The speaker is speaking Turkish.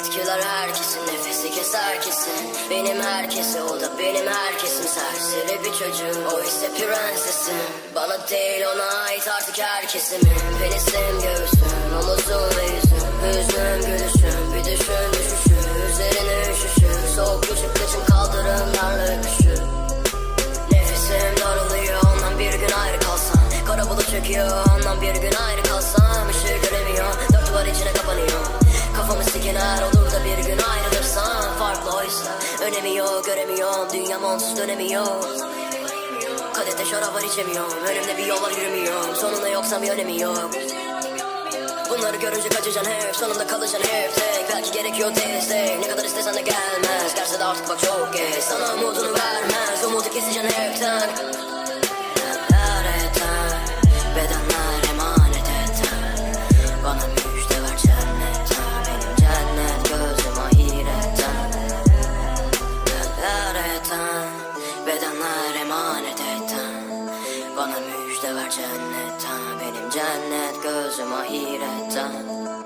Acılar herkesin nefesi keser kesin. Benim herkesi o da benim herkesim. Serseri bir çocuğum o ise prensesim. Bana değil ona ait artık herkesimin Penisim göğsüm omuzum ve yüzüm Hüznüm gülüşüm. Bir düşün düşüşü Üzerine üşüşü. Soğuk uçup kıçım kaldırımlarla öpüşür Nefesim daralıyor ondan bir gün ayrı kalsam. Kara bulut çöküyor ondan bir gün ayrı kalsam. Işığı göremiyor dört duvar içine kapanıyor. Kafamı sikiler olur oysa önemi yok göremiyorum Dünyam onsuz dönemiyor. Kadete şarap var içemiyorum Önümde bir yol var yürümüyorum Sonunda yoksa bir önemi yok. Bunları görünce kaçacaksın hep. Sonunda kalacaksın hep. Tek Belki gerekiyor destek. Ne kadar istesen de gelmez. Gelse de artık bak çok geç. Sana umudunu vermez. Umudu keseceksin hepten müjde ver cennetten Benim cennet gözüm ahiretten